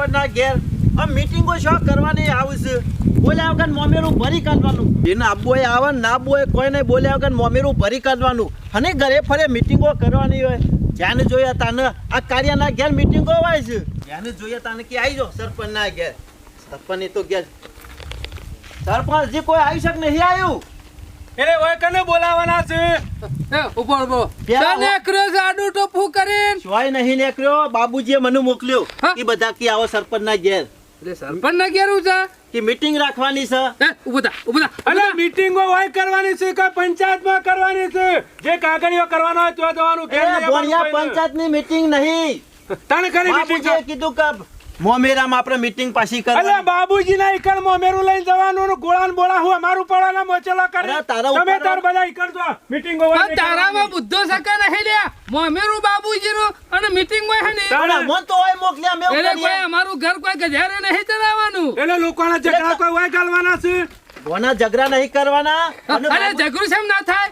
આવા સરપંચના ઘેર. આ મીટિંગો શો કરવાની આવશે બોલ્યા વગર મોમેરું ભરી કાઢવાનું. જેને આબુ હોય આવે, ને ના આબુ હોય કોઈ નહીં બોલ્યા વગર મોમેરું ભરી કાઢવાનું. અને ઘરે ફરે મીટિંગો કરવાની હોય. જ્યાંને જોયા તાને આ કાર્યના ઘેર મીટિંગો હોય છે. જ્યાં જોયા તાને કે આવી જાઓ સરપંચના ઘેર. સરપંચ તો ઘેર. સરપંચ જે કોઈ આવી શક નહીં આવ્યું? એટલે ઓય કને બોલાવાના છે? એ ઉપર પેલા તને છે આડું કરીને. સોય નહીં નીકળ્યો બાબુજીએ મને મોકલ્યો. કે બધા કે આવો સરપંચના ઘેર. એટલે સરપંચ ના ઘેર છે કે મીટિંગ રાખવાની છે. એ ઊભો થા ઊભો થા. અને મીટિંગો હોય કરવાની છે કે પંચાયતમાં કરવાની છે? જે કાગળિયો કરવાનો હોય તો જવાનું ઘેર. પંચાયતની મીટિંગ નહીં. તને કરી મીટિંગ કીધું કે મોમેરામાં આપણે મીટિંગ પાછી અલે કરવાની. બાબુજી ના ઈકણ મોમેરું લઈને જવાનું ને ગોળાન બોળા હું અમારું પડાના મોચેલા કરે. તારા તમે તાર બધા ઈકણ જો મીટિંગ ઓવર તારામાં બુદ્ધો સકા નહીં લે મોમેરું બાબુજીનું અને મીટિંગ હોય હે ને તારા અમોન તો હોય મોકલ્યા મે એટલે કોઈ અમારું ઘર કોઈ ગજારે નહીં ચલાવવાનું. એટલે લોકોના ઝઘડા કોઈ હોય ગાલવાના છે? કોના ઝઘડા નહીં કરવાના? અને અરે ઝઘડું શેમ ના થાય?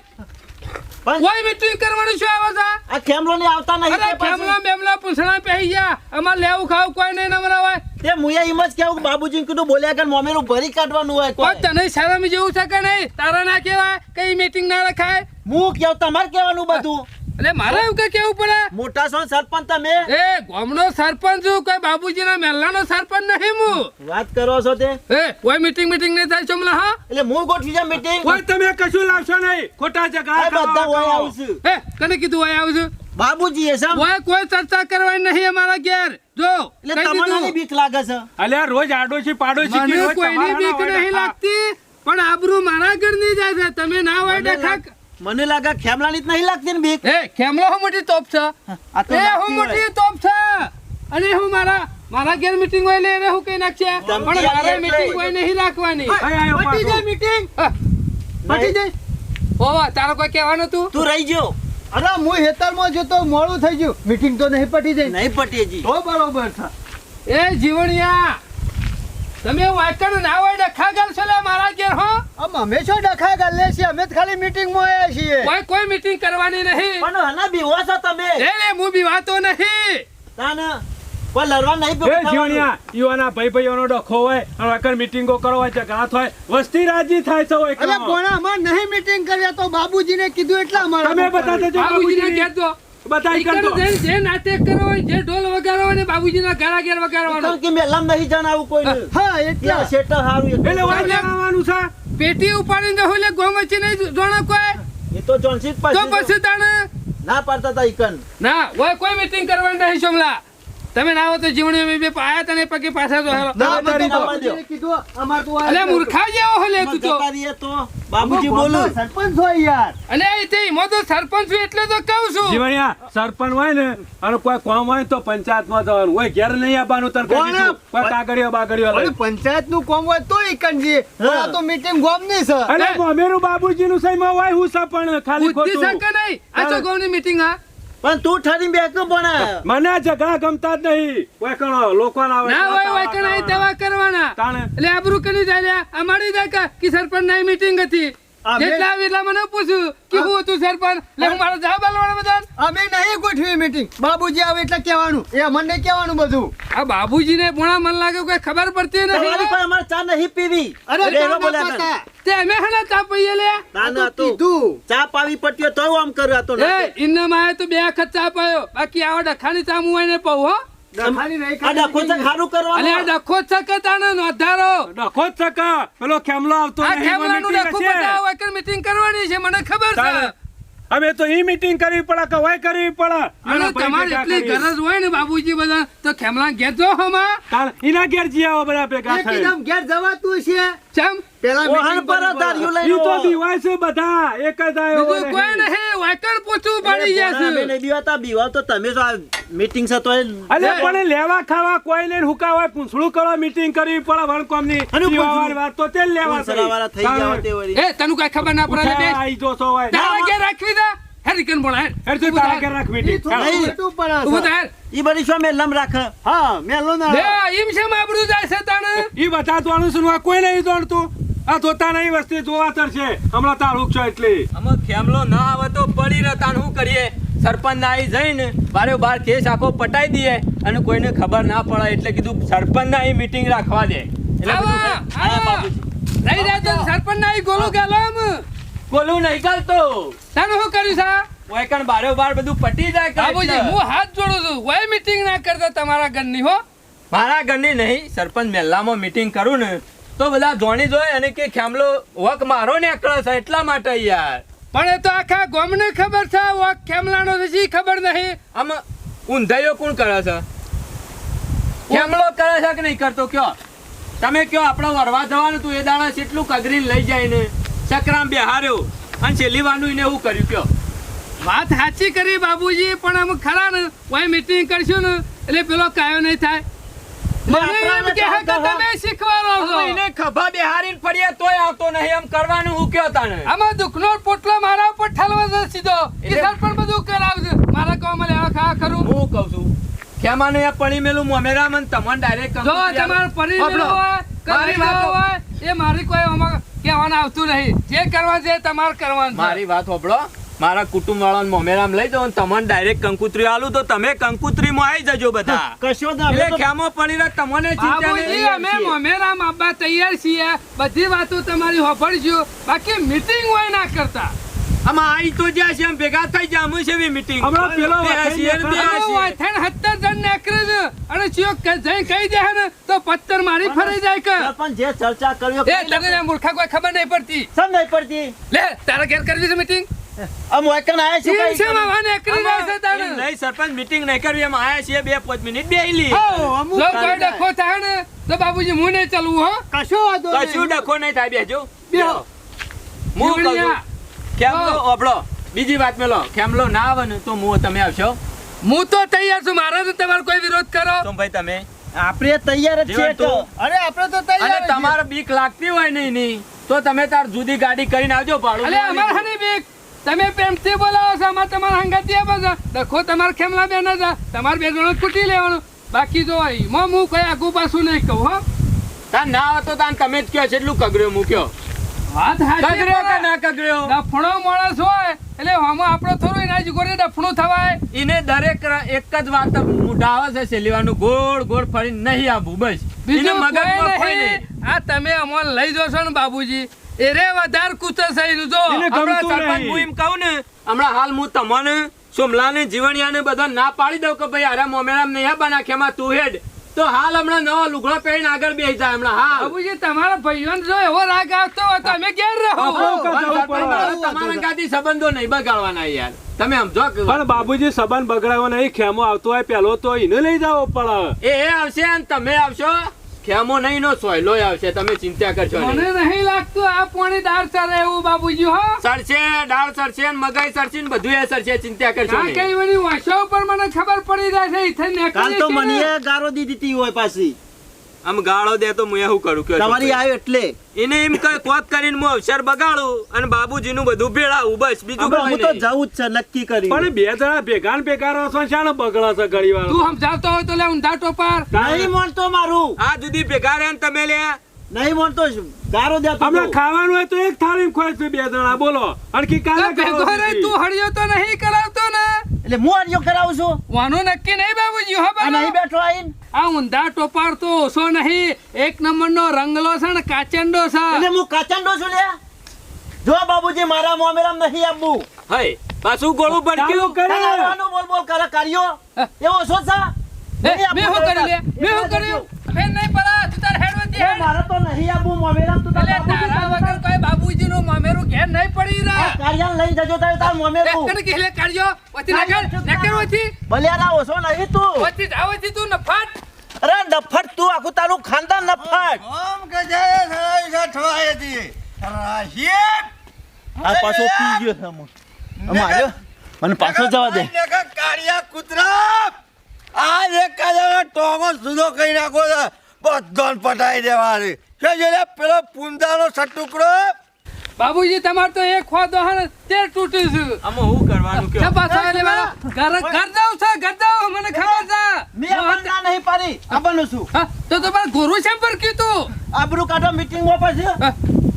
કોઈ મિત્રી કરવાનું શું આવે છે? આ કેમલો ને આવતા નહીં અરે. ખેમલા બેમલા પૂછણા પહેરી ગયા. અમારે લેવું ખાવું કોઈ નહીં નમરા હોય. તે મુયા એમ જ કેવું બાબુજી કીધું બોલ્યા કે મોમેરું ભરી કાઢવાનું હોય કોઈ. તને શરમ જેવું છે કે નહીં? તારા ના કહેવાય કઈ મીટિંગ ના રખાય? હું કેવું તમારે કહેવાનું બધું. એટલે મારે એવું કઈ કેવું પડે? મોટા છો સરપંચ તમે? એ ગામનો સરપંચ છું કોઈ બાબુજીના મહેલાનો સરપંચ નહીં હું. વાત કરો છો તે? એ કોઈ મીટિંગ મીટિંગ નહીં થાય ચોમલા હા? એટલે હું ગોઠવી જા મીટિંગ કોઈ તમે કશું લાવશો નહીં. ખોટા ઝઘડા આ બધા હોય. આવશે એ કને કીધું હોય આવશું છું? બાબુજી એ સમ ઓય કોઈ ચર્ચા કરવાની નહીં અમારા ઘેર. જો એટલે તમને. બીક લાગે છે? અલ્યા રોજ આડોશી પાડોશી મને કી રોજ કોઈની બીક ના નહીં લાગતી પણ આબરૂ મારા ઘરની જાય છે. તમે ના હોય લાગ- મને લાગે ખેમલાની જ નહીં લાગતી ને બીક. એ ખેમલો હું મોટી તોપ છે? આ તો એ હું મોટી તોપ છે. અને હું મારા મારા ઘેર મીટિંગ હોય લે એને હું કઈ નાખશે? પણ મારે મીટિંગ કોઈ હોય નહીં રાખવાની. પટી જાય મીટિંગ પટી જાય? ઓવા તારો કોઈ કહેવાનું તું? તું રહી ગયો. અરે હું હેતરમાં જતો મોડું થઈ ગયું. મીટિંગ તો નહીં પટી જાય. નહીં પટી જી. તો બરોબર છે. એ જીવણિયા તમે વાયકણ ના હોય ડખા ગાલશો લે મારા ઘેર હો. અમે છો ડખા ગાલે છીએ અમે ખાલી ખાલી મીટિંગમાં આવ્યા છીએ. કોઈ કોઈ મીટિંગ કરવાની નહીં. પણ હના બીવો છો તમે? એ લે હું બીવાતો નહીં. તાન કોઈ લડવા નહીં એ જીવણિયા, ઈવાના ભાઈ ભાઈઓનો ડખો હોય અને વાકર મીટિંગો કરો હોય ઝઘડા થાય વસ્તી રાજી થાય છે હોય અરે કોણા અમાર નહીં મીટિંગ કર્યા તો બાબુજીને કીધું એટલા અમારે તમે બધા જો બાબુજીને બાબુજીની- ઘેર દો બધા ઈ ઈકણ કરતો. જે નાટક કરો હોય જે ઢોલ વગાડો હોય ને બાબુજીના ઘરા ઘેર વગાડવાનો. કે મેલામ નહીં જણાવું કોઈને? હા એટલા. છે? પેટી ઉપાડીને તો હોલે ગોમ વચ્ચે નહીં જોણો કોઈ. એ તો જોનસી જ તો પછી તાણે ના પાડતા હતા ઈકન. ના કોઈ મીટિંગ કરવાની નહીં સોમલા તમે ના આવો તો જીવણી બે પાયા તને પગે પાછા તો હાલો. ના, બધું તો કીધું અમાર તો અલે મૂર્ખા જેવો હલે તું તો. તો બાબુજી બોલો. સરપંચ હોય યાર. અલે તે મો તો સરપંચ છું એટલે તો કહું છું. જીવણિયા સરપંચ હોય ને અને કોઈ કામ હોય તો પંચાયતમાં જવાનું. હોય ઘેર નહીં આવવાનું તને કહી દીધું. કોઈ કાગળિયો બાગળિયો લઈ. પંચાયતનું કામ હોય તો ઈકનજી પણ આ તો મીટિંગ ગોમ ગોમની સર અરે મોમેરું બાબુજીનું સઈમાં હોય હું સપણ ખાલી ખાલી બુદ્ધિ ખોટું નહીં? આ તો ગૌની મીટિંગ હા? પણ તું ઠરી બેઠો પણ. મને ઝઘડા ગમતા જ નહીં. કોઈ લોકો ના ના હોય હોય કે દેવા કરવાના. તાણે. એટલે આબરૂ કરી જાય અમારી દાકા કે સરપંચ ના મીટિંગ હતી. જેટલા એટલા મને પૂછ્યું કે હું. હતું સરપંચ? એટલે હું મારો જવાબ આલવાનો બધા અમે નહીં ગોઠવી મીટિંગ બાબુજી આવે એટલે કહેવાનું. એ મને કહેવાનું બધું. આ બાબુજીને પોણા મન લાગે કોઈ ખબર પડતી નથી. કોઈ અમારે ચા નહીં પીવી. અરે બોલ્યા. તે અમે હે ચા પીએ લે? ના ના તો કીધું. ચા પાવી પટ્યો તોય આમ કર્યો તો એ ઇન્નામાં આયો તો બે વખત ચા પાયો. બાકી આવો ડખાની ચા હું એને પાઉં હો. ખાલી નહીં આ ડખો છે ખારું અને આ કરવાનું ડખો જ છે કે તાણે નોંધારો ડખો જ છે કે પેલો ખેમલો આવતો મીટિંગ કરવાની છે મને ખબર છે. અમે તો ઈ મીટિંગ કરવી પડે કવાય કરવી પડે? અને તમારે એટલી ગરજ હોય ને બાબુજી બધા તો ખેમલા ઘેર જો હમા તાર ઈના ઘેર જી આવો બધા ભેગા થઈ. એકદમ ઘેર જવાતું છે ચમ? પેલા મીટિંગ પર પડે. લઈને ઈ તો દીવાય છે બધા. એક જ આયો કોઈ નહીં. નહીં પૂછું પૂછવું પડી જશે. નહીં દીવાતા બીવા તો તમે જ આ મીટિંગ છે તો અલે પણ લેવા ખાવા કોઈ હુકા હુકાવા પૂંછડું કરો મીટિંગ કરવી પડે વણકોમની અને જીવાવાળી વાત તો તે લેવા થઈ. ગયા તે વળી. એ તને કઈ ખબર ના પડે બે આઈ જો છો હોય. તારા કે રાખવી દે? હેરિકન બોલા હેર. હેડ તો તારા કે રાખવી. થોડું તું છે. થા હેર. ઈ બધી શું મેલમ રાખે? હા મેલો ના લે ઈમ છે માબરું જાય છે તાણે ઈ બતા છે ને કોઈ નહીં જોડતું આ જોતા નહીં વસ્તી જોવાતર છે. હમણાં તારું છો એટલે. અમે ખેમલો ના આવે તો પડી રહેતા શું કરીએ? સરપંચ આઈ આવી જઈને બારે બાર કેસ આખો પટાઈ દઈએ અને કોઈને ખબર ના પડે એટલે કીધું સરપંચ ના મીટિંગ રાખવા દે. એટલે. રહી જાય તો સરપંચ ના ગોલું ગેલો આમ બોલું નહીં ચાલતો તને શું કર્યું સા ઓય કણ બારે બાર બધું પટી જાય બાબુજી હું હાથ જોડું છું. કોઈ મીટિંગ ના કરતા તમારા ઘરની હો. મારા ઘરની નહીં સરપંચ મહેલામાં મીટિંગ કરું ને તો બધા જોણી જોય અને કે ખેમલો વક મારો ને છે એટલા માટે યાર. પણ એ તો આખા ગામને ખબર છે વક ખેમલાનો છે ખબર નહીં? આમ ઊંધાઈઓ કોણ કરે છે? ખેમલો કરે છે કે નહીં કરતો? કયો? તમે કયો આપણો વરવા જવાનું તું એ દાડા કેટલું કગરી લઈ જાય ને સકરામ બેહાર્યો. અને છેલ્લી વાનું એને એવું કર્યું કયો? વાત સાચી કરી બાબુજી પણ આમ ખરા ને કોઈ મીટિંગ કરશું ને એટલે પેલો કાયો નહીં થાય. મને એમ કે કે છો એને ખભા બેહારીને ફરીએ તોય આવતો નહીં. એમ કરવાનું હું કયો તાને? આમાં દુખનો પોટલો મારા ઉપર ઠલવા છે સીધો. ઈસર પણ બધું કરાવશે મારા ગામમાં લેવા ખા કરું હું કહું છું ખેમાને એ પડી મેલું મોમેરા મન તમને ડાયરેક્ટ જો તમારે પડી મેલું હોય કરી વાતો- હોય એ મારી કોઈ આમાં કહેવાનું આવતું નહીં. જે કરવા છે તમારે કરવાનું. મારી વાત હોભળો. મારા કુટુંબ વાળાને મોમેરામ લઈ જાઓ અને તમને ડાયરેક્ટ કંકુત્રી આલું તો તમે કંકુત્રીમાં આવી જજો બધા. કશો ના એટલે ખેમો પડી રહે તમને ચિંતા નહીં અમે મોમેરામ આવવા તૈયાર છીએ. બધી વાતો તમારી હોભળજો. બાકી મીટિંગ હોય ના કરતા. આઈ તો જ્યાં છે ભેગા થઈ જાય અમે છે હમણાં પેલો ને અને ચિયો જઈ કહી દે ને તો પથ્થર મારી ફરી જાય કે. સરપંચ જે ચર્ચા કર્યો એ તને મૂર્ખા કોઈ ખબર નહીં પડતી. સમ નહીં પડતી. લે તારા ઘેર કરવી છે મીટિંગ સરપંચ નહીં કરવી એમ આયા છીએ બે પાંચ મિનિટ. ડખો થાય. ને તો બાબુજી હું નહીં ચાલવું હો? કશો કશું ડખો નહીં થાય બેજો. વાત મેલો ખેમલો ના આવે ને તો હું તમે આવશો. હું તો તૈયાર છું મારો તો તમારો કોઈ વિરોધ કરો. તો ભાઈ તમે? આપણે તૈયાર જ છીએ તો. અરે આપણે તો તૈયાર તમારે બીક લાગતી હોય નહીં તો તમે તાર જુદી ગાડી કરીને આવજો ભાડું અમાર બીક? તમે પ્રેમથી બોલાવો છો અમાર તમારા હંગાતી આપો છો ડખો તમાર ખેમલા બેન જ તમારે બે જણો કૂટી લેવાનું. બાકી જો એમાં હું કઈ આગુ પાછું નહીં કહું હો. તાર ના હતો તાન તમે જ કયો છે એટલું કગર્યો મૂક્યો વાત હાચી કગડ્યો કે ના કગડ્યો? ડફણો માણસ હોય એટલે આમાં આપણો થોડું એના જ ગોળે ડફણું થવાય. એને દરેક એક જ વાત મુઢા આવે છે સેલીવાનું ગોળ ગોળ ફરી નહીં આવું બસ. બીજું નહીં. આ તમે અમોલ લઈ જશો ને બાબુજી એરે વધારે કૂચે છે જો આપણા સરપંચ. હું એમ કહું ને હમણાં હાલ હું તમને સોમલાને જીવણિયાને બધા ના પાડી દઉં કે ભાઈ અરે મોમેરામ નહીં બના ખેમાં તું હેડ. તો હાલ હમણાં નવો લુગડો પહેરીને આગળ બેસી જાય હમણાં હા. બાબુજી તમારા ભાઈઓને જો એવો રાગ આવતો હોય તો અમે ઘેર રહો. તમારા ગાદી સંબંધો નહીં બગાડવાના યાર. તમે સમજો પણ બાબુજી સંબંધ બગડાવો નહીં ખેમો આવતો હોય પેલો તો એને લઈ જાવો પડે એ એ આવશે અને તમે આવશો. ખેમો નહીં નો સોયલો આવશે તમે ચિંતા કરશો મને નહીં લાગતું આ પોણી દાળ સરે એવું બાબુજી હો. સરશે દાળ સરશે ને મગાઈ સરશે ને બધું એ સરશે ચિંતા કરશો નહીં. કઈ બધી વાસો પર મને ખબર પડી જાય છે. કાલ તો મને ગારો દી દીધી હોય પાછી. આમ ગાળો દે તો હું એવું કરું કે તમારી આવ્યો એટલે? એને એમ કહે કોક કરીને હું અવસર બગાડું અને બાબુજીનું બધું ભેળાવું બસ બીજું હું તો જવું જ છે નક્કી કરી. પણ બે જણા ભેગા ને ભેગા રહો છો શાનો બગડો છે ઘડી વાર તું સમજાવતો હોય તો લે ઊંધા ટોપાર નહીં માનતો મારું. આ જુદી ભેગા રે ને તમે લે નહીં માનતો ગારો દે હમણાં ખાવાનું હોય તો એક થાળી ખોય છે બે જણા બોલો. અને કાલે તો ભેગો કરો રે તું હળિયો તો નહીં કરાવતો ને. એટલે હું હળિયો કરાવું છું? વાનું નક્કી નહીં બાબુજી હો બાબા નહીં બેઠો આઈને આ ઊંધા ટોપાર તો ઓછો નહીં. એક નંબરનો રંગલો છે ને કાચંડો છે. એટલે હું કાચંડો છું લે જો બાબુજી મારા મોમેરામ નહીં આપવું. હઈ પાછું ગોળું પડક્યું કરે. કલાવાનું બોલ બોલ કરે કાર્યો. એવો ઓછો છે? મે મેં કરી લે? મે હું કર્યું? ફેર નહીં પડા તું તાર હેડ. વધી મારા તો નહીં આપવું મોમેરામ તું તાર તારા બાબુજી વગર કોઈ બાબુજીનું મામેરું કાર્યાન લઈ જજો તારે તાર મોમેરું એકડ કિલે કાઢ્યો વતી નકર નકર વતી બલિયારા ઓછો નહીં તું. પછી જાવ વતી તું નફટ. અરે નફટ તું આખું તારું ખાનદાન નફટ. ઓમ કે જય સરાઈ સા ઠવાય હતી. રાશિદ! આ પાછો પી ગયો છે મો અમારે મને પાછો જવા દે. કાળિયા કૂતરા! આ એક કાળિયાનો ટોગો સુધો કરી નાખો છે. બધાને પટાઈ દેવાની. કે જેલે પેલો પૂંજાનો સટુકડો બાબુજી તમાર તો એક ખોદો હે ને તે તૂટ્યું છે. આમાં હું કરવાનું કે પાછા લે એટલે મારો ઘર ઘર દઉં છે ઘર દઉં મને ખબર છે. મે ના નહીં પાડી. આવવાનું છું. તો તો તમારે ગુરુ શેમ પર કીધું? આબરૂ કાઢો મીટિંગમાં પછી.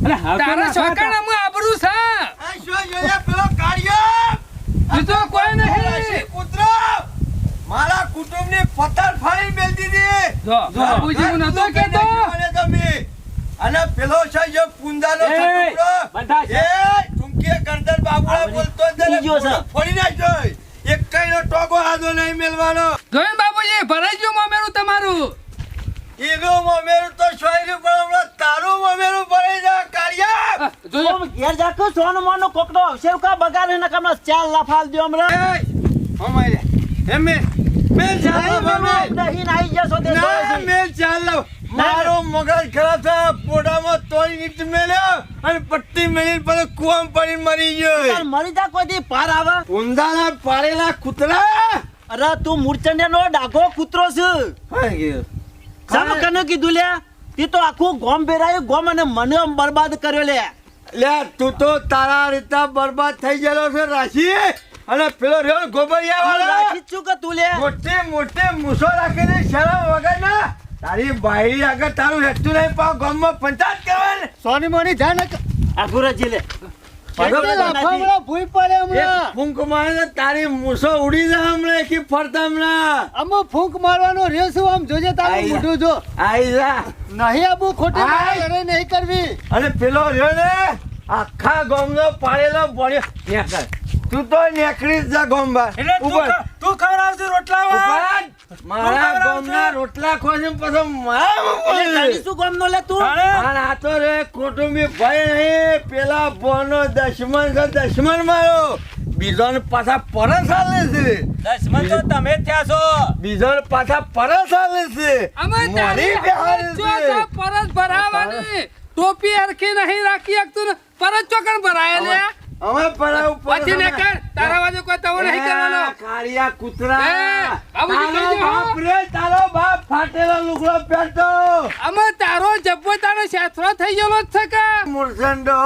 અરે હા તારા છોકરા હું આબરૂ છે. આ શું જે પેલો પેલો તું તો કોઈ નહીં. કુતરો? મારા મારા કુટુંબની પથ્થર ફાડી મેલ દીધી જો બાબુજી હું નતો કેતો મને તમે અને પેલો છે જે પુંજાનો છે. એ ટુંકીએ ગરદન બાબુડા બોલતો જ ફોડી નાખ્યો એક કઈનો ટોકો આદો નહીં મેલવાનો. જોઈને બાબુજી ભરાઈ ગયું મામેરું તમારું. એનું મમેરું તો સોયરું પણ હમણાં તારું મમેરું ભરાઈ જા કાળિયા. જો ઘેર જાકો સોનો મોનો કોકડો આવશે. કા બગાડે ને કમલા ચાલ લાફાલ દો હમણાં. એ અમારે એમ મેલ ચાલો તે મેલ ચાલો. મારો મગજ ખરાબ છે પોડામાં તોય ઈટ મેલ્યો અને પટ્ટી મેલી પછી કુવામ પડી મરી ગયો. મરી જા કોઈ દી પાર આવે. ઊંધાના પારેલા કૂતરા! અરે તું મૂર્છંડિયા નો ડાઘો કૂતરો છે. સામે કને કીધું લ્યા તે તો આખું ગોમ ભેરાયું ગોમ અને મને બરબાદ કર્યો લે. લે તું તો તારા રીતે બરબાદ થઈ ગયેલો છે રાશી. અને પેલો રહ્યો ગોબરિયા વાળો. રાખી જ છું કે તું લે? મોટે મોટે મૂસો રાખીને શરમ વગર ના તારી બાયડી આગળ તારું હેઠું નહીં પાવ ગામમાં પંચાયત કરવાની સોની મોની ધ્યાન આખું રચી લે. ભૂઈ ફૂંક મારે તારી મૂસો ઉડી હમણાં એકી ફરતા હમણાં. આમાં ફૂંક મારવાનો રહ્યો છું આમ જોજે તારું જા. મોઢું જો. આઈ જા. નહીં આબુ ખોટી આઈ. નહીં કરવી. અને પેલો રહ્યો ને આખા ગામનો પાડેલો પડ્યો નેકર તું તો નેકરી જા ગોમ્બા એટલે તું ઉપર તું ખવડાવજો રોટલા ઉપર મારા ગોમના રોટલા ખોજે પછી મારા એટલે તારી શું ગોમ નો લે તું? અને આ તો રે કુટુંબી ભાઈ નહીં. પેલા બોનો દશમન છે દશમન મારો. બીજો ને પાછા પરસ હાલે છે. દશમન તો તમે ત્યાં છો. બીજો ને પાછા પરસ હાલે છે. અમે તારી મોડી બેહાડે જો છે. તો પરત ભરાવાની. ટોપી અરખી નહીં રાખી શકતું તું પરત ચોકણ ભરાય લે અમે ઉપર પછી ને કર તારા વાજો કોઈ તવો નહીં કરવાનો. કાળિયા કૂતરા. તારો બાપ રે તારો બાપ ફાટેલો લુગડો પહેરતો. અમે તારો જબ્બો તારો શેથરો થઈ ગયો જ છે કે? મુરસંડો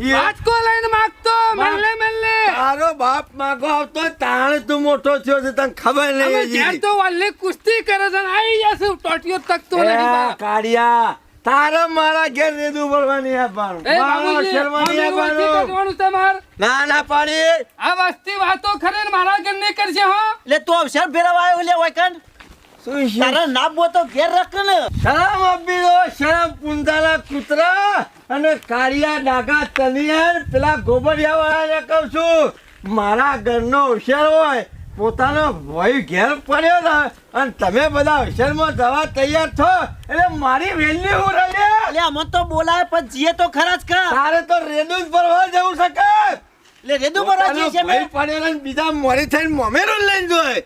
એ વાચકો લઈને માગતો મેલે મલ્લે તારો બાપ માગો આવતો તાણ તું મોટો થયો છે તને ખબર અમે નહીં તો વાલે કુસ્તી કરે છે આઈ આવી જશે ટોટીઓ તકતો નહીં કાળિયા તારે મારા ઘેર રેદું ભરવાની આપવાનું ના ના પાડી. આ વસ્તી વાતો ખરે મારા ઘર નહીં કરશે હો. એટલે તું અવસર ફેરવા આવ્યો લે વાયકન? તારા ના તો ઘેર રખ ને. શરમ આપી દો શરમ પુંજાના કૂતરા અને કાળિયા ડાઘા તલિયાર પેલા ગોબરિયા વાળાને કહું છું મારા ઘરનો હોશિયાર હોય પોતાનો ભય ઘેર પડ્યો ને અને તમે બધા હોશિયારમાં જવા તૈયાર છો? એટલે મારી વહેલી હું રહીએ એટલે અમે તો બોલાય પણ જીએ તો ખરા જ કા તારે તો રેદું જ ભરવા જવું શકે એટલે રેદુ ભરવા જઈએ છે ભય પડેલો ને બીજા મોરી થઈને મમેરું લઈને જોય.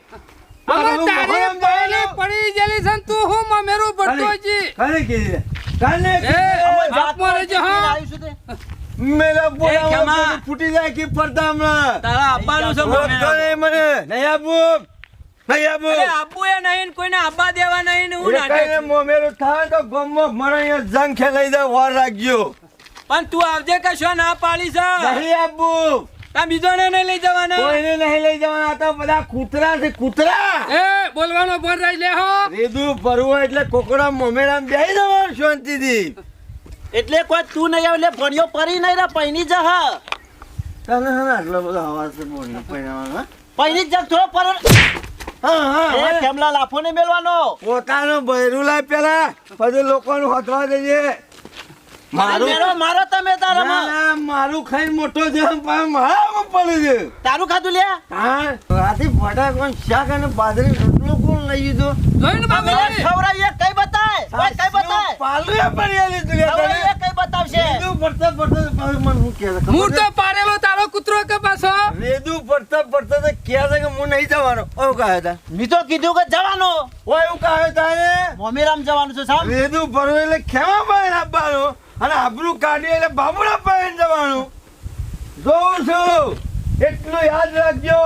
પડી ગયેલી છે તું હું મમેરું ભરતો છી. કાલે કીધી કાલે અમે જાત બાપમાં રહેજે, હા. મેલા બોલાવો ફૂટી જાય કે પડતા હમણાં? તારા આપવાનું છે મને? નહીં આપું. નહીં આપું. અરે એ નહીં કોઈને આબા દેવા નહીં હું નાટક મોમેરું થાય તો ગમમાં મને જંગ ખેલાઈ દે વાર રાખજો. પણ તું આવજે કશો ના પાડી છે? નહીં આપું. તા બીજોને નહીં લઈ જવાના? કોઈને નહીં લઈ જવાના તો બધા કૂતરા છે કૂતરા. એ બોલવાનો બોલ રહી લે હો. રેદું ભરવું એટલે કોકડા મોમેરા બેહી જવાનું શાંતિથી. એટલે કોઈ તું નહીં આવે એટલે ભણ્યો પરી નહીં રે પૈની જા હા. તને આટલો બધો જ થોડો પર. કેમલા લાફો નહીં મેલવાનો? પોતાનું બૈરું લાય પેલા પછી લોકોનું હથવા દેજે. મારું મારો તમે ના, મારું ખાઈ મોટો છે પણ પડે છે. તારું ખાધું લે હા રાતે ફટાકડા શાક અને બાજરી રોટલો કોણ લઈ લીધો? જોઈને ખવડાવીએ. બતાય. ઓય, કઈ બતાય? પાલુએ પડી લીધું લે ખવડાવીએ તને. કઈ બતાવશે? રેદું પડતા પડતા પાછું મને શું કહે છે? ખબર હું તો પાડેલો તારો કૂતરો કે પાછો? રેદું પડતા પડતા તો કહે છે કે હું નહીં જવાનો. ઓ કહે તા? મી તો કીધું કે જવાનો. ઓય એવું કહે તારે મોમેરામ જવાનું છે સામ રેદું ભરવું એટલે ખેમા પાણી આપવાનું અને આબરું કાઢી એટલે બાબુડા પાણી જવાનું. જોઉં છું. એટલું યાદ રાખજો.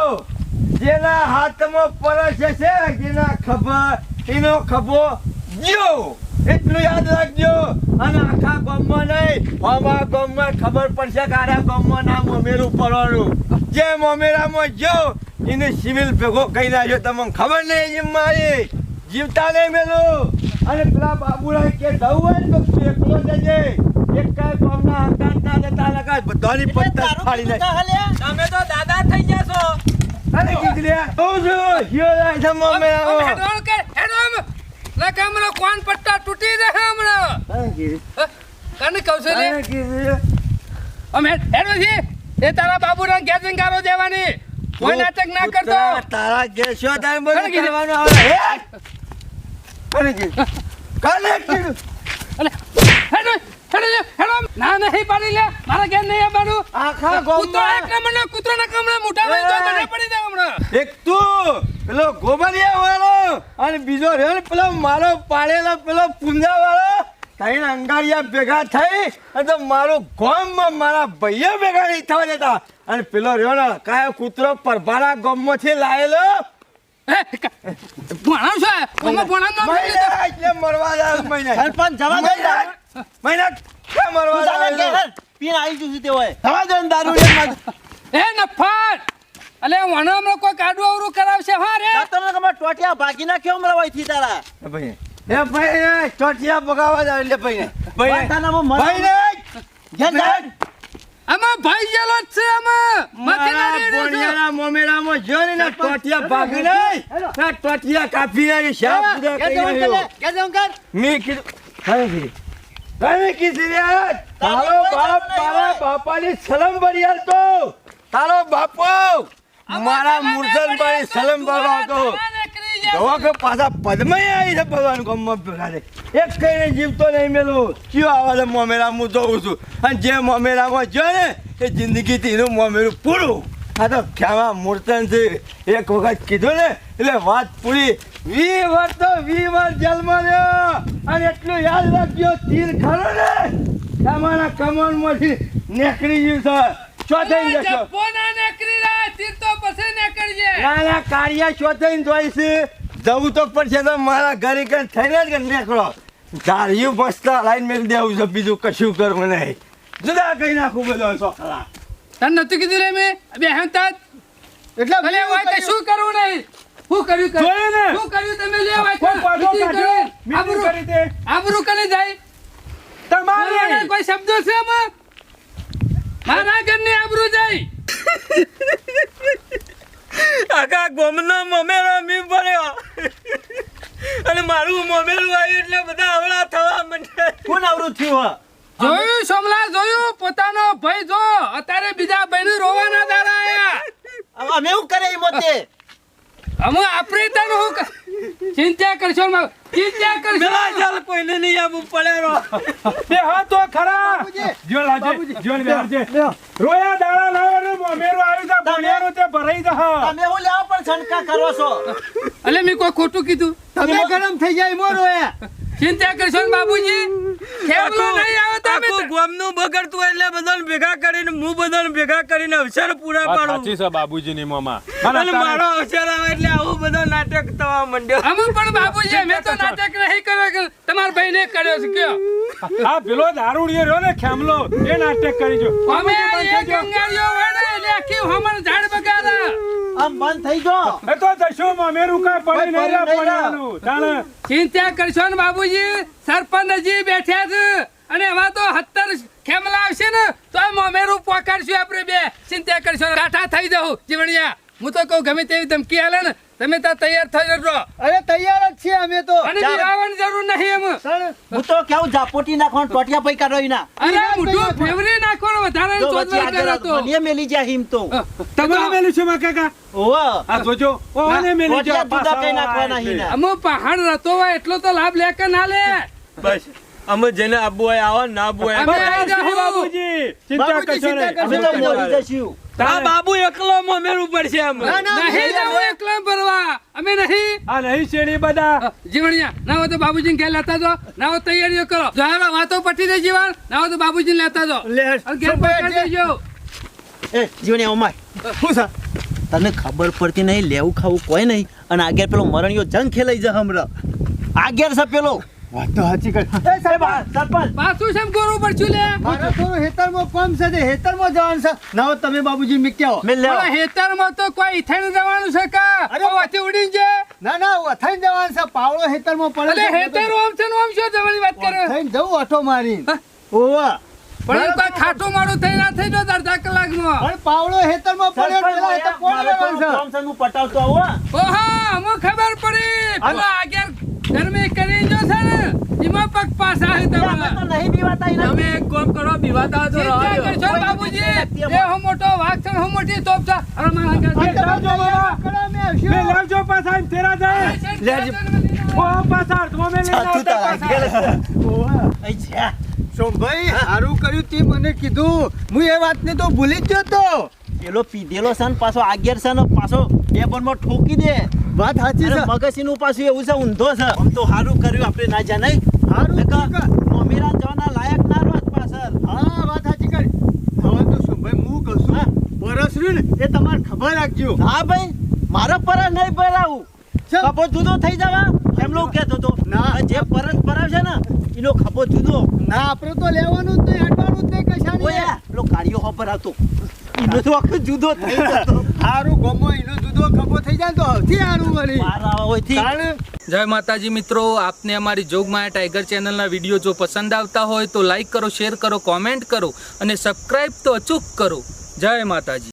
જેના હાથમાં પરસ છે જેના ખબર એનો ખભો જ્યો એટલું યાદ રાખજો. અને આખા ગામમાં નહીં અમારા ગામમાં ખબર પડશે કે આરા ગામમાં નામ અમેરું પડવાનું. જે મમેરામાં જ્યો એને સિવિલ ભેગો કહી નાખ્યો. તમને ખબર નહીં જીમ મારી. જીવતા નહીં મેલું. અને પેલા બાબુરાય કે જવું હોય ને તો એકલો જજે. એક કાંઈ ગામના હંગાત ના ને બધાની પત્તા ફાડી નાખી. તમે તો દાદા થઈ ગયા છો અરે કીધું કહું છું, હિયો જાય છે મોમેરાઓ. હેડવાણ કે હેડવાણ લે કે હમણાં કોણ પટ્ટા તૂટી જશે હમણાં? કને કહું છું. આમ હેડ છે. એ તારા બાબુના જઈને ગારો દેવાની. કોઈ નાટક ના કરતો. તારા શું તારે બધું કોને આવે? હે? કીધું? કોને કીધું? અલે હેડો હેડો હેડો. ના નહીં પાડી લે. મારા ઘેર નહીં આવવાનું. આખા કૂતરો એક કૂતરોના કામડા મોટા ભાઈ તો પડી જાય હમણાં. એક તું. પેલો ગોબરિયા વાળો અને બીજો રહ્યો ને પેલો મારો પાડેલો પેલો પુંજા વાળો. ત્રણ અંગારિયા ભેગા થઈ અને તો મારું ગોમમાં મારા ભાઈઓ ભેગા નહીં થવા દેતા. અને પેલો રહ્યો ને કાયો કૂતરો પરભારા ગોમમાંથી લાયેલો. મરવા મરવા. પીને આવી જશું તે હોય. જવા દે ને દારૂ. એ નફાટ અલે વણો હમણાં કોઈ કાડું અવરું કરાવશે? હા રે. ને તમે ટોટિયા ભાગી નાખ્યો હમણાં થી તારા. ભાઈ એ ભાઈ ચોટિયા પગાવા જાય લે ભાઈ ભાઈ તાના મો ભાઈ ઘેર જા. આમાં ભાઈ ગયેલો જ છે આમાં. મથી ના. બોડિયાના મોમેરામાં જો ને ના ટોટિયા ભાગી નહીં. ના ટોટિયા કાપી નહીં શાપ પૂરા કરી રહ્યો. ઘેર જવાનું કર. મેં કીધું કઈ કીધું કઈ રે તારો બાપ તારા બાપાની સલમ ભરી તો તારો બાપો. મારા મુરસલભાઈ સલમ બાબા હતો કે પાછા પદમય આવી છે ભગવાન ગમમાં ભેગા છે. એક કઈને જીવતો નહીં મેલું. કયો આવા છે મોમેરા? હું જોઉં છું. અને જે મોમેરામાં જો ને એ જિંદગીથી એનું મોમેરું પૂરું. આ તો ખેવા મૂર્તન છે. એક વખત કીધું ને એટલે વાત પૂરી. વી વાર તો વી વાર જેલમાં રહ્યો. અને એટલું યાદ રાખજો તીર ખરો ને. તમારા કમળમાંથી નીકળી ગયું છે. ચો થઈ જશો જપ્પો ના નીકળી તો પછી. ના ના કાળિયા ચોથાઈને જોઈ છે જવું તો પડશે તો મારા ઘરે કઈ થઈને જ કે નીકળો. ધાર્યું મસ્ત લાઈન મેળ દેવું છે બીજું કશું કરવું નહીં. જુદા કઈ નાખું બધો છોકરા તને નતું કીધું રે મેં? બે હેમતા એટલે ભલે હોય તો શું કરવું નહીં? શું કર્યું ને? શું કર્યું તમે લે હોય કોઈ પાછો meeting કાઢ્યો, કરી. meeting આબરૂ- આબરૂ કરી જાય? તમારી. મારા કોઈ શબ્દો છે આમાં? મારા ઘરની આબરૂ જાય. આખા ગોમનો મમેરો મી પડ્યો. અને મારું મમેલું આવ્યું એટલે બધા અવળા થવા માંડ્યા. કોણ આવરું થયું હે? જોયું સોમલા જોયું? પોતાનો ભાઈ જો. અત્યારે બીજા ભાઈ રોવાના દારા આયા. હવે અમે એવું કરે એ મોતે? અમે આપણે તને હું ચિંતા કરશો માં ચિંતા કરશો. પેલા જલ કોઈને નહીં આમ પડે બે હા તો ખરા. જીવન લાવજે જીવન બેહારજે રોયા દાડા ના રે મોમેરો આવી જા બોલિયારો તે ભરાઈ જા તમે હું લેવા પણ છંટકા કરો છો? અલે મેં કોઈ ખોટું કીધું? તમે ગરમ થઈ જાય મો રોયા. ચિંતા કરશો ને બાબુજી ખેમલો નહીં આવે તો અમે આખું ગોમનું બગડતું એટલે બધાને ભેગા કરીને હું બધાને ભેગા કરીને અવસર પૂરા પાડું. છે બાબુજીની મોમાં. અને મારો અવસર આવે એટલે આવું બધો નાટક થવા માંડ્યો. અમે પણ બાબુજી અમે તો નાટક નહીં કર્યો કે તમારા ભાઈને કર્યો છે કયો? આ પેલો દારૂડિયો રહ્યો ને ખેમલો એ નાટક કરી જો અમે એ ગંગાળીઓ વડે એટલે આખી હમણ ઝાડ બગાડા. આમ બંધ થઈ ગયો? એ તો દશો મોમેરું કાંઈ પડી પડી નહીં પોણિયાનું. ચિંતા કરશો ને બાબુજી સરપંચ હજી બેઠ્યા છે અને એમાં તો હત્તર ખેમલા આવશે ને, તો મોમેરું પોકાડશું આપણે બે. ચિંતા કરશો રાઠા થઈ જાઉં જીવણિયા. હું તો કહું, ગમે તેવી ધમકી હાલે ને તમે તો તૈયાર થઈ જજો અરે તૈયાર જ છીએ અમે તો. અને બિરાવાની જરૂર નહીં એમ. હું તો કેવું જાપોટી નાખવાનું ટોટિયા પૈકા કાઢો ના. અરે મોઢું ફેવરી નાખવાનો વધારે ચોદવા કરે તો. મને મેલી જા હિમ તો. તમારે મેલી છે માં કાકા? ઓવે આ જોજો. ઓને મેલી ટોટિયા જો કઈ નાખવાના હિના. અમો પહાડ રતો હોય એટલો તો લાભ લે કે ના લે? બસ. અમે જેને આબુ આવો ના આબુ આવી. બાબુજી ચિંતા કરશો નહીં. અમે તો મોરી જશું આ બાબુ એકલો મોમેરું પડશે ના, નહીં જવું એકલો ભરવા. અમે નહીં આ નહીં છેડી બધા. જીવણિયા ના હોય તો બાબુજી ઘેર લેતા જો ના હોય તૈયારીઓ કરો. જો વાતો પટી દે જીવણ. ના હોય તો બાબુજી લેતા જો ઘેર પકડી દેજો એ જીવણિયા ઓમાય શું છે? તને ખબર પડતી નહીં લેવું ખાવું કોઈ નહીં. અને આગળ પેલો મરણિયો જંગ ખેલાઈ જા હમણાં. આગળ છે પેલો. વાત તો સાચી કરી. એ સાહેબ, સરપંચ. પાછું સેમ કરવું પડશું લે મારે થોડું હેતરમાં કોમ છે તે હેતરમાં જવાનું છે. ના તમે બાબુજી મીક્યા. મેં પણ હેતરમાં તો કોઈ ઇથેન જવાનું છે કા? અરે, વાથી ઉડીને છે ના ના થઈને જવાનું છે. પાવડો હેતરમાં પડે અરે હેતર ઓમ છે ઓમ શું જવાની વાત કરે? થઈને જવું ઓટો મારી ઓવા. પણ કોઈ ખાટું મારો થઈ ના થઈ જાય અડધા નો પણ પાવળો હેતરમાં પડ્યો પેલા તો કોણ લેવાનું છે? કોમ છે, હું પટાવતો આવું. ઓહો અમુક ખબર પડી. પેલો આગળ ગરમી કરી જો એમાં પગ પાછા આવી એ અમે તો નહીં બીવાતા ઇના તમે એક કામ કરો બીવાતા તો ચિંતા રહેવા કરશો બાબુજી એ હું મોટો વાઘ છે ને હું મોટી તોપ છે અરે મારા આગળ કરો જો બાબા. આવશું. લાવજો પાછા એમ તેરા જાય ઓ પાછા તો મે લઈને આવતા પાછા. ઓવા. અચ્છા. સોમભાઈ સારું કર્યું તે મને કીધું હું એ વાતને તો ભૂલી જ ગયો તો પેલો પીધેલો સન પાછો આગેર સન પાછો બે બોલમાં ઠોકી દે. વાત સાચી છે. મગસીનું પાછું એવું છે ઊંધો છે. આમ તો સારું કર્યું આપણે ના જા નહીં. સારું કર્યું. મમ્મીરા જવાના લાયક ના રોજ પાછળ. હા વાત સાચી કરી. હવે તો સોમભાઈ હું કહું હા. છું વરસ ને એ તમારે ખબર રાખજો. હા ભાઈ મારો પર નહીં પરાવું. ખભો જુદો થઈ જવા. એમ લોકો કહેતો તો ના. જે પરસ ભરાવશે ને એનો ખપો જુદો. ના આપણે તો લેવાનું જ નહીં હટવાનું જ નહીં કશાની. ઓયા પેલો કાર્યો હોપર આવતો. એનો તો આખો જુદો થઈ જતો હારું ગમો એનો જુદો ખભો થઈ જાય તો સૌથી હારું વળી. કારણ જય માતાજી મિત્રો આપને અમારી જોગમાયા ટાઈગર ચેનલના વીડિયો જો પસંદ આવતા હોય તો લાઈક કરો શેર કરો કોમેન્ટ કરો અને સબસ્ક્રાઈબ તો અચૂક કરો. જય માતાજી.